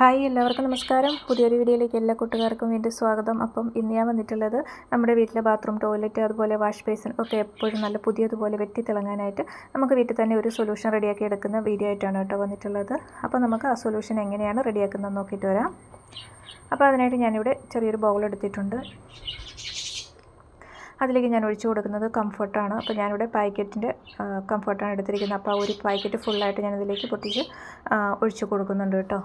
Hi എല്ലാവർക്കും നമസ്കാരം. പുതിയൊരു വീഡിയോയിലേക്ക് എല്ലാ കൂട്ടുകാർക്കും വീണ്ടും സ്വാഗതം. അപ്പം ഇന്ന് ഞാൻ വന്നിട്ടുള്ളത് നമ്മുടെ വീട്ടിലെ ബാത്റൂം ടോയ്ലറ്റ് അതുപോലെ വാഷ് ബേസിൻ ഒക്കെ എപ്പോഴും നല്ല പുതിയതുപോലെ വെട്ടി തിളങ്ങാനായിട്ട് നമുക്ക് വീട്ടിൽ തന്നെ ഒരു സൊല്യൂഷൻ റെഡിയാക്കി എടുക്കുന്ന വീഡിയോ ആയിട്ടാണ് കേട്ടോ വന്നിട്ടുള്ളത്. അപ്പോൾ നമുക്ക് ആ സൊല്യൂഷൻ എങ്ങനെയാണ് റെഡിയാക്കുന്നത് നോക്കിയിട്ട് വരാം. അപ്പോൾ അതിനായിട്ട് ഞാനിവിടെ ചെറിയൊരു ബൗൾ എടുത്തിട്ടുണ്ട്. അതിലേക്ക് ഞാൻ ഒഴിച്ചു കൊടുക്കുന്നത് കംഫർട്ടാണ് അപ്പോൾ ഞാനിവിടെ പാക്കറ്റിന്റെ കംഫർട്ടാണ് എടുത്തിരിക്കുന്നത്. അപ്പോൾ ആ ഒരു പാക്കറ്റ് ഫുള്ളായിട്ട് ഞാനിതിലേക്ക് പൊട്ടിച്ച് ഒഴിച്ചു കൊടുക്കുന്നുണ്ട് കേട്ടോ.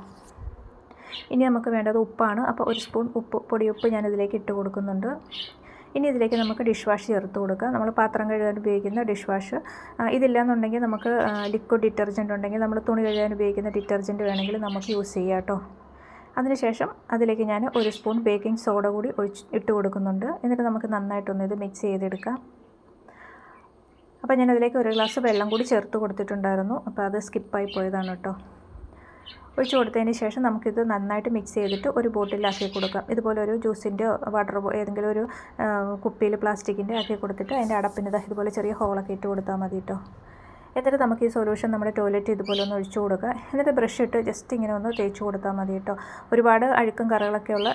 ഇനി നമുക്ക് വേണ്ടത് ഉപ്പാണ്. അപ്പോൾ ഒരു സ്പൂൺ ഉപ്പ് പൊടിയുപ്പ് ഞാനിതിലേക്ക് ഇട്ട് കൊടുക്കുന്നുണ്ട്. ഇനി ഇതിലേക്ക് നമുക്ക് ഡിഷ് വാഷ് ചേർത്ത് കൊടുക്കുക നമ്മൾ പാത്രം കഴുകാൻ ഉപയോഗിക്കുന്ന ഡിഷ് വാഷ്. ഇതില്ലാന്നുണ്ടെങ്കിൽ നമുക്ക് ലിക്വിഡ് ഡിറ്റർജന്റ് ഉണ്ടെങ്കിൽ നമ്മൾ തുണി കഴുകാൻ ഉപയോഗിക്കുന്ന ഡിറ്റർജന്റ് വേണമെങ്കിൽ നമുക്ക് യൂസ് ചെയ്യാം കേട്ടോ അതിനുശേഷം അതിലേക്ക് ഞാൻ ഒരു സ്പൂൺ ബേക്കിംഗ് സോഡ കൂടി ഒഴിച്ച് ഇട്ട് കൊടുക്കുന്നുണ്ട്. എന്നിട്ട് നമുക്ക് നന്നായിട്ടൊന്ന് ഇത് മിക്സ് ചെയ്തെടുക്കാം. അപ്പോൾ ഞാൻ അതിലേക്ക് ഒരു ഗ്ലാസ് വെള്ളം കൂടി ചേർത്ത് കൊടുത്തിട്ടുണ്ടായിരുന്നു. അപ്പോൾ അത് സ്കിപ്പായി പോയതാണ് കേട്ടോ ഒഴിച്ച് കൊടുത്തതിന് ശേഷം നമുക്കിത് നന്നായിട്ട് മിക്സ് ചെയ്തിട്ട് ഒരു ബോട്ടിലാക്കി കൊടുക്കാം. ഇതുപോലെ ഒരു ജ്യൂസിന്റെ വാട്ടർ ഏതെങ്കിലും ഒരു കുപ്പിയിൽ പ്ലാസ്റ്റിക്കിന്റെ ആക്കി കൊടുത്തിട്ട് അതിന്റെ അടപ്പിന് ഇതുപോലെ ചെറിയ ഹോളൊക്കെ ഇട്ട് കൊടുത്താൽ മതി കേട്ടോ എന്നിട്ട് നമുക്ക് ഈ സൊല്യൂഷൻ നമ്മുടെ ടോയ്ലറ്റ് ഇതുപോലെ ഒന്ന് ഒഴിച്ചു കൊടുക്കുക. എന്നിട്ട് ബ്രഷ് ഇട്ട് ജസ്റ്റ് ഇങ്ങനെ ഒന്ന് തേച്ച് കൊടുത്താൽ മതി കേട്ടോ ഒരുപാട് അഴുക്കും കറകളൊക്കെ ഉള്ള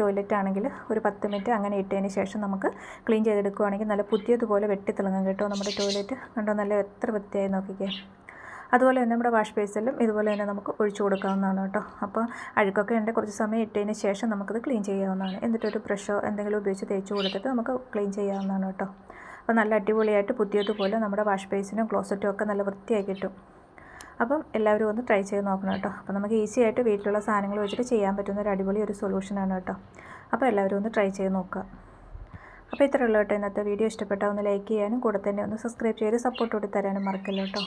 ടോയ്ലറ്റ് ആണെങ്കിൽ ഒരു പത്ത് മിനിറ്റ് അങ്ങനെ ഇട്ടതിന് ശേഷം നമുക്ക് ക്ലീൻ ചെയ്തെടുക്കുകയാണെങ്കിൽ നല്ല പുതിയതുപോലെ വെട്ടിത്തിളങ്ങും കേട്ടോ നമ്മുടെ ടോയ്ലറ്റ് കണ്ടോ നല്ല എത്ര വൃത്തിയായി നോക്കിക്കേ. അതുപോലെ തന്നെ നമ്മുടെ വാഷ് ബേസിലും ഇതുപോലെ തന്നെ നമുക്ക് ഒഴിച്ചു കൊടുക്കാവുന്നതാണ് കേട്ടോ. അപ്പോൾ അഴുക്കൊക്കെ ഉണ്ട് കുറച്ച് സമയം ഇട്ടതിന് ശേഷം നമുക്കത് ക്ലീൻ ചെയ്യാവുന്നതാണ്. എന്നിട്ടൊരു ബ്രഷോ എന്തെങ്കിലും ഉപയോഗിച്ച് തേച്ച് കൊടുത്തിട്ട് നമുക്ക് ക്ലീൻ ചെയ്യാവുന്നതാണ് കേട്ടോ. അപ്പോൾ നല്ല അടിപൊളിയായിട്ട് പുതിയതുപോലെ നമ്മുടെ വാഷ് ബേസിനും ക്ലോസറ്റും ഒക്കെ നല്ല വൃത്തിയായി കിട്ടും. അപ്പം എല്ലാവരും ഒന്ന് ട്രൈ ചെയ്ത് നോക്കണം കേട്ടോ. അപ്പോൾ നമുക്ക് ഈസി ആയിട്ട് വീട്ടിലുള്ള സാധനങ്ങൾ വെച്ചിട്ട് ചെയ്യാൻ പറ്റുന്ന ഒരു അടിപൊളി ഒരു സൊല്യൂഷനാണ് കേട്ടോ. അപ്പോൾ എല്ലാവരും ഒന്ന് ട്രൈ ചെയ്ത് നോക്കുക. അപ്പോൾ ഇത്രയുള്ളൂ കേട്ടോ ഇന്നത്തെ വീഡിയോ. ഇഷ്ടപ്പെട്ടാൽ ഒന്ന് ലൈക്ക് ചെയ്യാനും കൂടെ തന്നെ ഒന്ന് സബ്സ്ക്രൈബ് ചെയ്ത് സപ്പോർട്ട് കൂടി തരാനും മറക്കല്ലോ കേട്ടോ.